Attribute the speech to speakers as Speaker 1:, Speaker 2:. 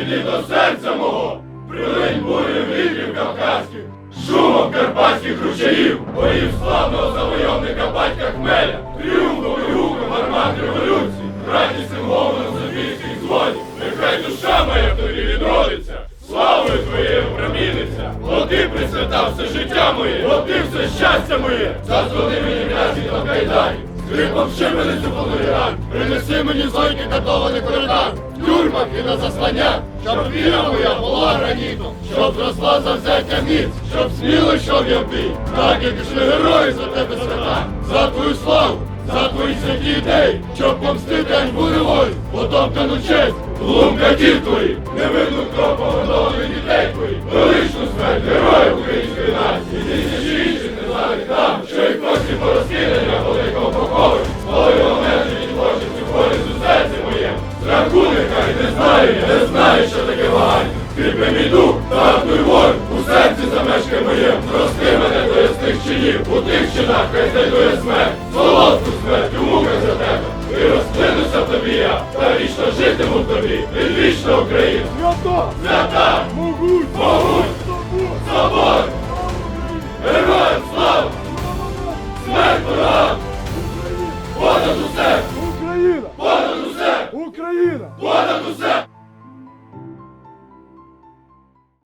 Speaker 1: рідний до серця мого, прилинь бурю вітрів кавказьких, шумом карпатських ручаїв, боїв славного завойовника батька Хмеля, тріумфом і гуком армат революції, радісним голосом Софійських злодів, нехай душа моя в тобі відродиться, славою твоєю проміниться, бо ти присвятав все життя моє, бо ти все щастя моє, зазвони мені м'язі та кайдані. Ти повчи мене цю полуян, принеси мені зойки катований коридор тюрмах і на заслання, щоб віра моя була гранітом, щоб зросла завзяття міць, щоб сміло йшов я в бій, так як ішли герої за тебе свята, за твою славу, за твої святі ідеї, щоб помстити ганьбу неволі, потоптану честь, глум катів твоїх, невинну кров погодованих дітей твоїх, величну смерть героїв української нації, і тисячі інших незнаних нам, що їх кості порозкидання великого покору, коли обмежені творчістю болізу серці моє, страху не знаю, я не знаю, що таке вагання, кріпи мій дух, татуй воль, у серці замешкай моє, прости мене до ясних чинів, у тих чинах хай знайдує смерть, солодку смерть у муках за тебе, і розплинуся в тобі я, та вічно житиму в тобі, відвічна Україна,
Speaker 2: Свята!
Speaker 1: свята,
Speaker 2: Могуть!
Speaker 1: могуть,
Speaker 2: Собор!
Speaker 1: собор, героям слава, смерть! Ворогам, понад усе,
Speaker 2: Україна!